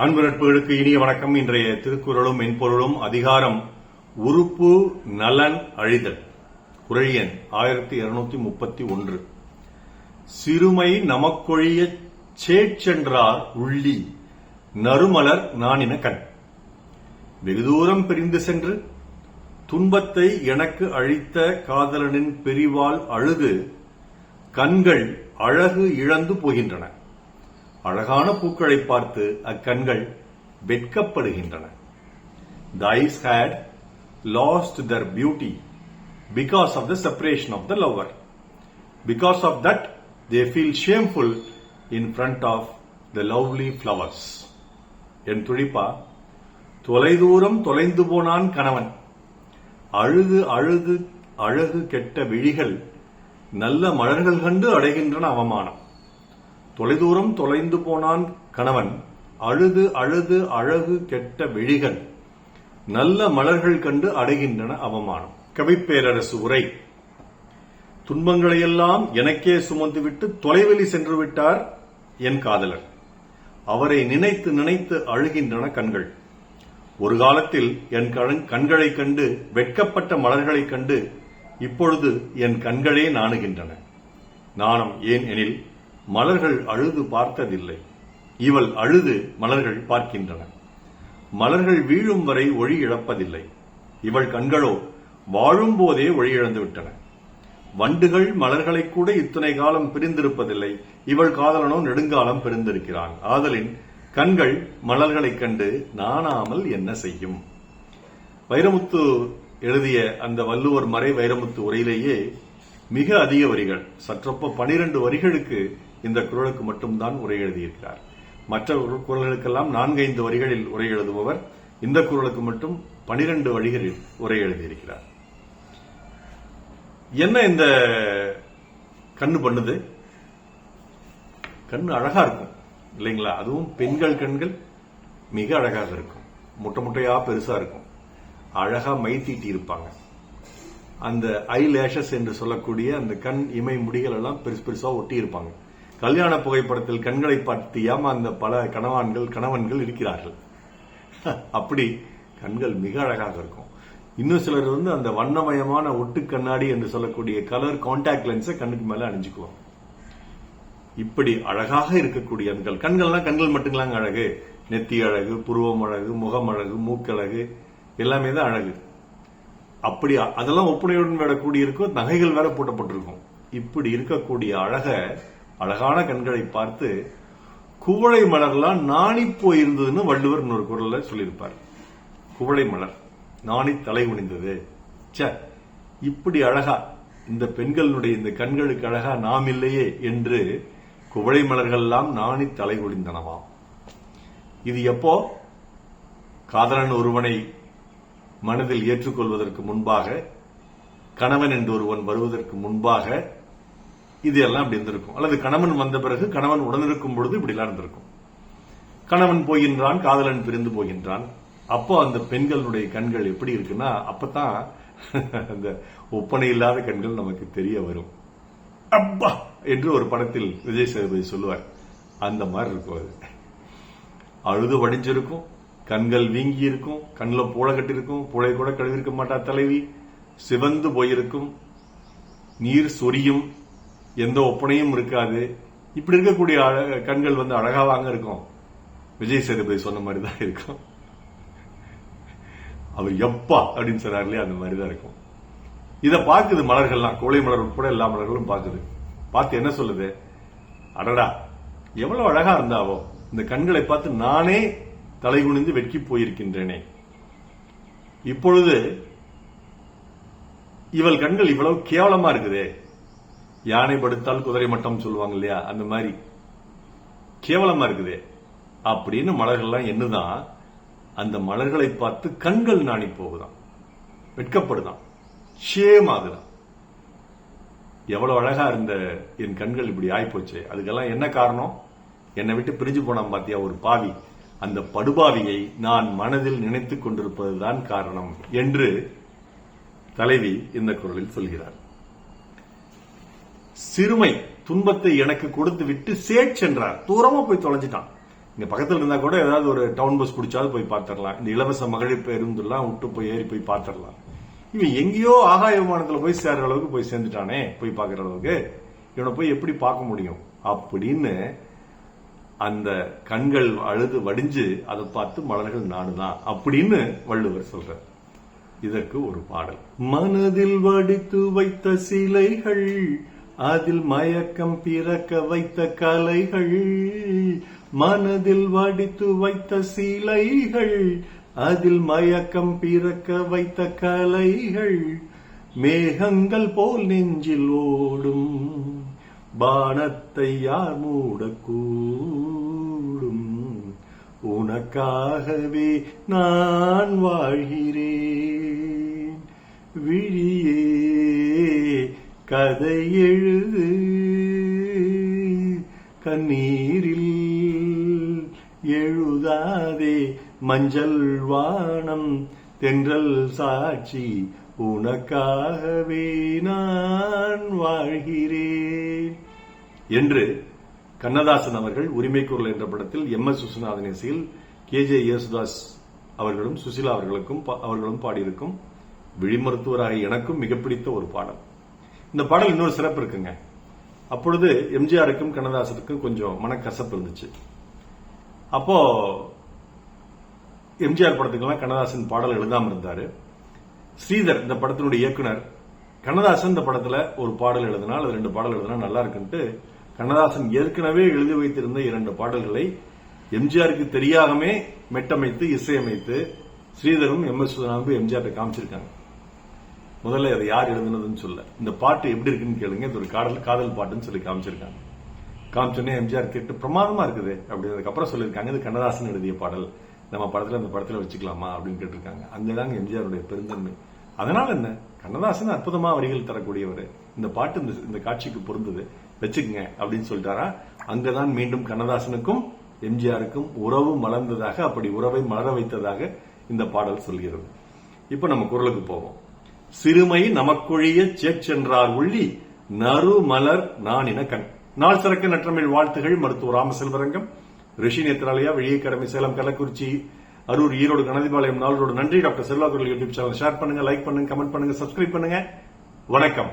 அன்பு நட்புகளுக்கு இனிய வணக்கம். இன்றைய திருக்குறளும் மென்பொருளும் அதிகாரம் உறுப்பு நலன் அழிதல். குரல் எண் ஆயிரத்தி இருநூத்தி முப்பத்தி ஒன்று. சிறுமை நமக்கொழிய சேச்சென்றார் உள்ளி நறுமலர் நாணின கண். வெகு தூரம் பிரிந்து சென்று துன்பத்தை எனக்கு அழித்த காதலனின் பெரிவால் அழுது கண்கள் அழகு இழந்து போகின்றன. அழகான பூக்களை பார்த்து அக்கண்கள் வெட்கப்படுகின்றன the eyes hate lost their beauty because of the separation of the lover because of that they feel shameful in front of the lovely flowers என் துடிப்பா தொலைதூரம் தொலைந்து போனான் கணவன் அழுது அழுது அழகு கெட்ட விழிகள் நல்ல மலர்கள் கண்டு அடைகின்றன அவமானம் தொலைதூரம் தொலைந்து போனான் கணவன். அழுது அழுது அழகு கெட்ட விழிகள். நல்ல மலர்கள் கண்டு அடைகின்றன அவமானம். கவிப்பேரரசு உரை. துன்பங்களையெல்லாம் எனக்கே சுமந்துவிட்டு தொலைவெளி சென்று விட்டார் என் காதலர். அவரை நினைத்து நினைத்து அழுகின்றன கண்கள். ஒரு காலத்தில் என் கண்களைக் கண்டு வெட்கப்பட்ட மலர்களைக் கண்டு இப்பொழுது என் கண்களே நாணுகின்றன. நாணம் ஏன் எனில் மலர்கள் அழுது பார்த்ததில்லை. இவள் அழுது மலர்கள் பார்க்கின்றன. மலர்கள் வீழும் வரை ஒளி இழப்பதில்லை. இவள் கண்களோ வாழும் போதே ஒளி இழந்து விட்டன வண்டுகள் மலர்களை கூட இத்தனை காலம் பிரிந்திருப்பதில்லை. இவள் காதலனோ நெடுங்காலம் பிரிந்திருக்கிறான் ஆதலின் கண்கள் மலர்களைக் கண்டு நாணாமல் என்ன செய்யும்? வைரமுத்து எழுதிய அந்த வள்ளுவர் மறை வைரமுத்து உரையிலேயே மிக அதிக வரிகள் சற்றொப்ப பனிரெண்டு வரிகளுக்கு இந்த குரலுக்கு மட்டும்தான் உரை எழுதியிருக்கிறார். மற்ற குரல்களுக்கெல்லாம் நான்கைந்து வரிகளில் உரை எழுதுபவர் இந்த குரலுக்கு மட்டும் பனிரெண்டு வழிகளில் உரை எழுதியிருக்கிறார். என்ன இந்த கண்ணு பண்ணுது? கண்ணு அழகா இருக்கும் இல்லைங்களா? அதுவும் பெண்கள் கண்கள் மிக அழகாக இருக்கும். முட்டை முட்டையா பெருசா இருக்கும். அழகா மை தீட்டி இருப்பாங்க. அந்த ஐ லேஷஸ் என்று சொல்லக்கூடிய அந்த கண் இமை முடிகள் எல்லாம் பெருசு பெருசா ஒட்டி இருப்பாங்க. கல்யாண புகைப்படத்தில் கண்களை பார்த்து ஏமாந்த பல கணவான்கள் கணவன்கள் இருக்கிறார்கள். அப்படி கண்கள் மிக அழகாக இருக்கும். இன்னும் சிலர் வந்து அந்த வண்ணமயமான ஒட்டு கண்ணாடி என்று சொல்லக்கூடிய கலர் கான்டாக்ட் லென்ஸை கண்ணுக்கு மேல அணிஞ்சுக்குவாங்க. இப்படி அழகாக இருக்கக்கூடிய அந்த கண்கள்லாம் கண்கள் மட்டுங்களாங்க அழகு. நெத்தி அழகு புருவம் அழகு முகம் அழகு மூக்கழகு எல்லாமே தான் அழகு. அப்படி அதெல்லாம் ஒப்புனையுடன் விடக்கூடிய இருக்கும் நகைகள் வேற போட்டப்பட்டிருக்கும். இப்படி இருக்கக்கூடிய அழகை அழகான கண்களை பார்த்து குவளை மலர்லாம் நாணி போயிருந்ததுன்னு வள்ளுவர் இன்னொரு குரல்ல சொல்லியிருப்பார். குவளை மலர் நாணி தலை குனிந்தது. ச இப்படி அழகா இந்த பெண்களுடைய இந்த கண்களுக்கு அழகா நாம் இல்லையே என்று குவளை மலர்கள்லாம் நாணி தலை குடிந்தனவாம் இது எப்போ? காதலன் ஒருவனை மனதில் ஏற்றுக்கொள்வதற்கு முன்பாக கணவன் என்று ஒருவன் வருவதற்கு முன்பாக இது எல்லாம் இப்படி இருந்திருக்கும். அல்லது கணவன் வந்த பிறகு கணவன் உடனிருக்கும் பொழுது இப்படி எல்லாம் இருந்திருக்கும். கணவன் போகின்றான் காதலன் பிரிந்து போகின்றான். அப்போ அந்த பெண்களுடைய கண்கள் எப்படி இருக்குன்னா அப்பதான் அந்த ஒப்பனை இல்லாத கண்கள் நமக்கு தெரிய வரும். அப்பா என்று ஒரு படத்தில் விஜய் சேதுபதி சொல்லுவார். அந்த மாதிரி இருக்கும் அது. அழுது வடிஞ்சிருக்கும் கண்கள் வீங்கி இருக்கும் கண்ணில் பூளை கட்டிருக்கும் பூளை கூட கழுவிருக்க மாட்டா தலைவி. சிவந்து போயிருக்கும் நீர் சொரியும் எந்த ஒப்பனையும் இருக்காது. இப்படி இருக்கக்கூடிய கண்கள் வந்து அழகாவாங்க இருக்கும். விஜய் சேதுபதி சொன்ன மாதிரி தான் இருக்கும். அவர் எப்பா அப்படின்னு சொன்னார் இல்லையா அந்த மாதிரி தான் இருக்கும். இத பாக்குது மலர்கள்லாம் கோழை மலர் உட்பட எல்லா மலர்களும் பாக்குது பார்த்து என்ன சொல்லுது? அடடா எவ்வளவு அழகா இருந்தாவோ இந்த கண்களை பார்த்து நானே தலை குனிந்து வெட்கி போயிருக்கின்றேனே. இப்பொழுது இவள் கண்கள் இவ்வளவு கேவலமா இருக்குதே. யானை படுத்தால் குதிரை மட்டம் சொல்லுவாங்க இல்லையா? அந்த மாதிரி. கேவலமா இருக்குதே. அப்படின்னு மலர்கள்லாம் என்னதான் அந்த மலர்களை பார்த்து கண்கள் நாணி போகுதான் வெட்கப்படுதான் ஷேம் ஆகுதான் எவ்வளவு அழகா இருந்த என் கண்கள் இப்படி ஆயிப்போச்சு. அதுக்கெல்லாம் என்ன காரணம்? என்னை விட்டு பிரிஞ்சு போனான் பாத்தியா ஒரு பாவி. அந்த படுபாவியை நான் மனதில் நினைத்துக் கொண்டிருப்பதுதான் காரணம் என்று தலைவி இந்த குரலில் சொல்கிறார். சிறுமை துன்பத்தை எனக்கு கொடுத்து விட்டு சேட் சென்றார். தூரமா போய் தொலைஞ்சிட்டான். இங்க பக்கத்துல இருந்தா கூட ஏதாவது ஒரு டவுன் பஸ் பிடிச்சாலும் போய் பார்த்துடலாம். இந்த இலவச மகளிர் பேருந்துலாம் விட்டு போய் ஏறி போய் பார்த்துடலாம். இவன் எங்கேயோ ஆகாய விமானத்துல போய் சேர்ற அளவுக்கு போய் சேர்ந்துட்டானே போய் பார்க்குற அளவுக்கு. இவனை போய் எப்படி பார்க்க முடியும்? அப்படின்னு அந்த கண்கள் அழுது வடிஞ்சு அதை பார்த்து மலர்கள் நானுதான் அப்படின்னு வள்ளுவர் சொல்றார். இதற்கு ஒரு பாடல். மனதில் வடித்து வைத்த சிலைகள் அதில் மயக்கம் பிறக்க வைத்த கலைகள் மனதில் வடித்து வைத்த சீலைகள் அதில் மயக்கம் பிறக்க வைத்த கலைகள் மேகங்கள் போல் நெஞ்சில் ஓடும் பானத்தை யார் மூடக்கூடும்? உனக்காகவே நான் வாழ்கிறேன் விழியே கதை எழுது. கண்ணீரில் எழுதாதே மஞ்சள் வானம். தென்றல் சாட்சி உனக்காகவே நான் வாழ்கிறேன். என்று கண்ணதாசன் அவர்கள் உரிமை குரல் என்ற படத்தில் எம் எஸ் விஸ்வநாதன் இசையில் கே ஜே யேசுதாஸ் அவர்களும் சுசிலா அவர்களுக்கும் பா- அவர்களும் பாடியிருக்கும் விழிமருத்துவராக எனக்கும் மிக பிடித்த ஒரு பாடல். இந்த பாடல் இன்னொரு சிறப்பு இருக்குங்க. அப்பொழுது எம்ஜிஆருக்கும் கண்ணதாசனுக்கும் கொஞ்சம் மனக்கசப்பு இருந்துச்சு. அப்போ எம்ஜிஆர் படத்துக்கெல்லாம் கண்ணதாசன் பாடல் எழுதாம இருந்தாரு. ஸ்ரீதர் இந்த படத்தினுடைய இயக்குனர் கண்ணதாசன் இந்த படத்துல ஒரு பாடல் எழுதினால் அது ரெண்டு பாடல் எழுதினா நல்லா இருக்குன்ட்டு கண்ணதாசன் ஏற்கனவே எழுதி வைத்திருந்த இரண்டு பாடல்களை எம்ஜிஆருக்கு தெரியாகவே மெட்டமைத்து இசையமைத்து ஸ்ரீதரும் எம் எஸ் சுதனாம்பு எம்ஜிஆர் காமிச்சிருக்காங்க. முதல்ல அதை யார் எழுதுனதுன்னு சொல்ல. இந்த பாட்டு எப்படி இருக்குன்னு கேளுங்க. இது ஒரு காதல் காதல் பாட்டுன்னு சொல்லி காமிச்சிருக்காங்க. காமிச்சோன்னே எம்ஜிஆர் கேட்டு பிரமாதமா இருக்குது. அப்படின்றதுக்கு அப்புறம் சொல்லியிருக்காங்க இது கண்ணதாசன் எழுதிய பாடல். நம்ம படத்துல அந்த படத்துல வச்சுக்கலாமா? அப்படின்னு கேட்டிருக்காங்க. அங்கதாங்க எம்ஜிஆருடைய பெருந்தன்மை. அதனால என்ன? கண்ணதாசன் அற்புதமா வரிகள் தரக்கூடியவர். இந்த பாட்டு இந்த இந்த காட்சிக்கு பொருந்தது. வச்சுக்கங்க அப்படின்னு சொல்லிட்டாரா? அங்கதான் மீண்டும் கண்ணதாசனுக்கும் எம்ஜிஆருக்கும் உறவு மலர்ந்ததாக அப்படி உறவை மலர வைத்ததாக இந்த பாடல் சொல்கிறது. இப்ப நம்ம குரலுக்கு போவோம். சிறுமை நமக்கொழிய சேச்சென்றார் உள்ளி நறுமலர் நான் இனக்கண் நாள் சிறக்க நற்றமிழ் வாழ்த்துகள் மருத்துவர் ராமசெல்வரங்கம் ரிஷி நேத்ராலயா வெளியேக்கடமை சேலம் கள்ளக்குறிச்சி அரூர் ஈரோடு கணதிபாளையம் நாளோடு நன்றி. டாக்டர் செல்வாக்குரல் யூடியூப் சேனல் ஷேர் பண்ணுங்க லைக் பண்ணுங்க கமெண்ட் பண்ணுங்க சப்ஸ்கிரைப் பண்ணுங்க. வணக்கம்.